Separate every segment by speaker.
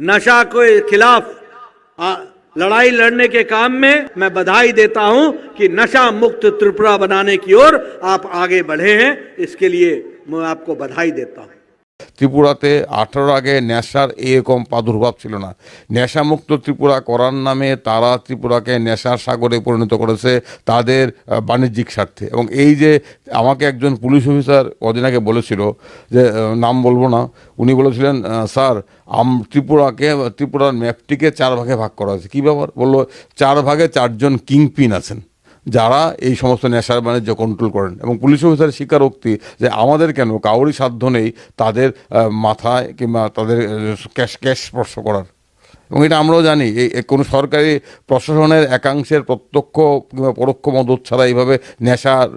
Speaker 1: नशा के खिलाफ लड़ाई लड़ने के काम में मैं बधाई देता हूँ कि नशा मुक्त त्रिपुरा बनाने की ओर आप आगे बढ़े हैं। इसके लिए मैं आपको बधाई देता हूँ।
Speaker 2: ত্রিপুরাতে আঠারোর আগে নেশার এরকম প্রাদুর্ভাব ছিল না। নেশামুক্ত ত্রিপুরা করার নামে তারা ত্রিপুরাকে নেশার সাগরে পরিণত করেছে তাদের বাণিজ্যিক স্বার্থে। এবং এই যে আমাকে একজন পুলিশ অফিসার কদিন আগে বলেছিল যে নাম বলব না, উনি বলেছিলেন স্যার, আম, ত্রিপুরাকে, ত্রিপুরার ম্যাপটিকে চার ভাগে ভাগ করা হয়েছে। কী ব্যাপার? বলল, চার ভাগে চারজন কিংপিন আছেন। যারা এই সমস্ত নেশার বাণিজ্য কন্ট্রোল করেন এবং পুলিশ অফিসারের স্বীকারোক্তি যে আমাদের কেন, কাউরই সাধ্য নেই তাদের মাথায় কিংবা তাদের ক্যাশ ক্যাশ স্পর্শ করার। এবং এটা আমরাও জানি এই এই কোনো সরকারি প্রশাসনের একাংশের প্রত্যক্ষ কিংবা পরোক্ষ মদত ছাড়া এইভাবে নেশার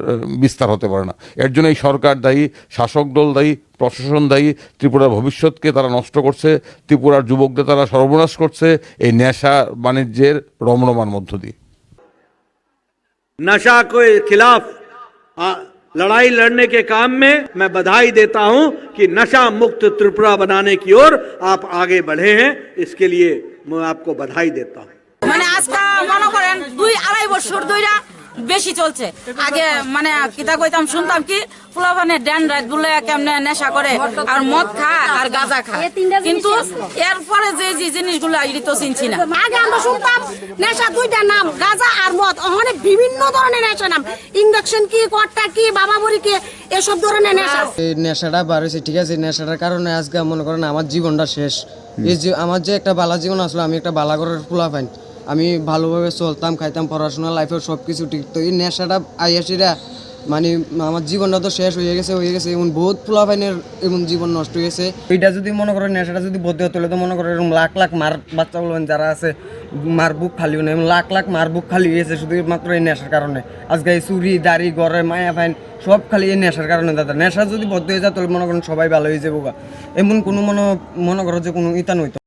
Speaker 2: বিস্তার হতে পারে না। এর জন্য এই সরকার দায়ী, শাসক দল দায়ী, প্রশাসন দায়ী, ত্রিপুরার ভবিষ্যৎকে তারা নষ্ট করছে, ত্রিপুরার যুবকদের তারা সর্বনাশ করছে, এই নেশা বাণিজ্যের রমরমার মধ্য দিয়ে।
Speaker 1: नशा के खिलाफ लड़ाई लड़ने के काम में मैं बधाई देता हूँ कि नशा मुक्त त्रिपुरा बनाने की ओर आप आगे बढ़े हैं। इसके लिए मैं आपको बधाई देता हूँ।
Speaker 3: मैंने आज का বেশি চলছে। আগে মানে কিতা কইতাম শুনতাম কি ফুলাফানে ড্যান রাত বলে কেমনে নেশা করে আর মদ খা আর গাঁজা খা কিন্তু এরপরে যে যে জিনিসগুলো এটি তো চিনছি না
Speaker 4: আগে আমরা শুনতাম নেশা দুইটা নাম গাঁজা আর মদ। ওখানে বিভিন্ন ধরনের নেশা নাম। ইঞ্জেকশন কি কট্টা কি বাবা বাবাবুরি কি এসব ধরনের নেশা।
Speaker 5: এই নেশাটা বাড়েছে ঠিক আছে? নেশাটার কারণে আজকে মনে করেন আমার জীবনটা শেষ। এই যে আমার যে একটা বালা জীবন আসলো আমি একটা বালা ঘরের পোলা পাইন আমি ভালোভাবে চলতাম, খাইতাম, পড়াশোনা লাইফে সব কিছু ঠিক। তো এই নেশাটা আইয়াসিরা মানে আমার জীবনটা তো শেষ হয়ে গেছে হয়ে গেছে। এমন বহুত পোলা পাইনের এমন জীবন নষ্ট হয়ে গেছে। এইটা যদি মনে করেন, নেশাটা যদি বদলে হতো তো মনে করেন এরকম লাখ লাখ মার বাচ্চা বলবেন, যারা আছে, মার বুক খালি না লাখ লাখ মার বুক খালি গেছে শুধু মাত্র এই নেশার কারণে। আজকে এই চুরি, দাড়ি, গড়ে, মায়া, ফাইন, সব খালি এই নেশার কারণে দাদা। নেশা যদি বদ্ধ হয়ে যায়, তাহলে মনে করেন সবাই ভালো হয়ে যাব। এমন কোনো মনে মনে করো যে কোনো ইতা নইতো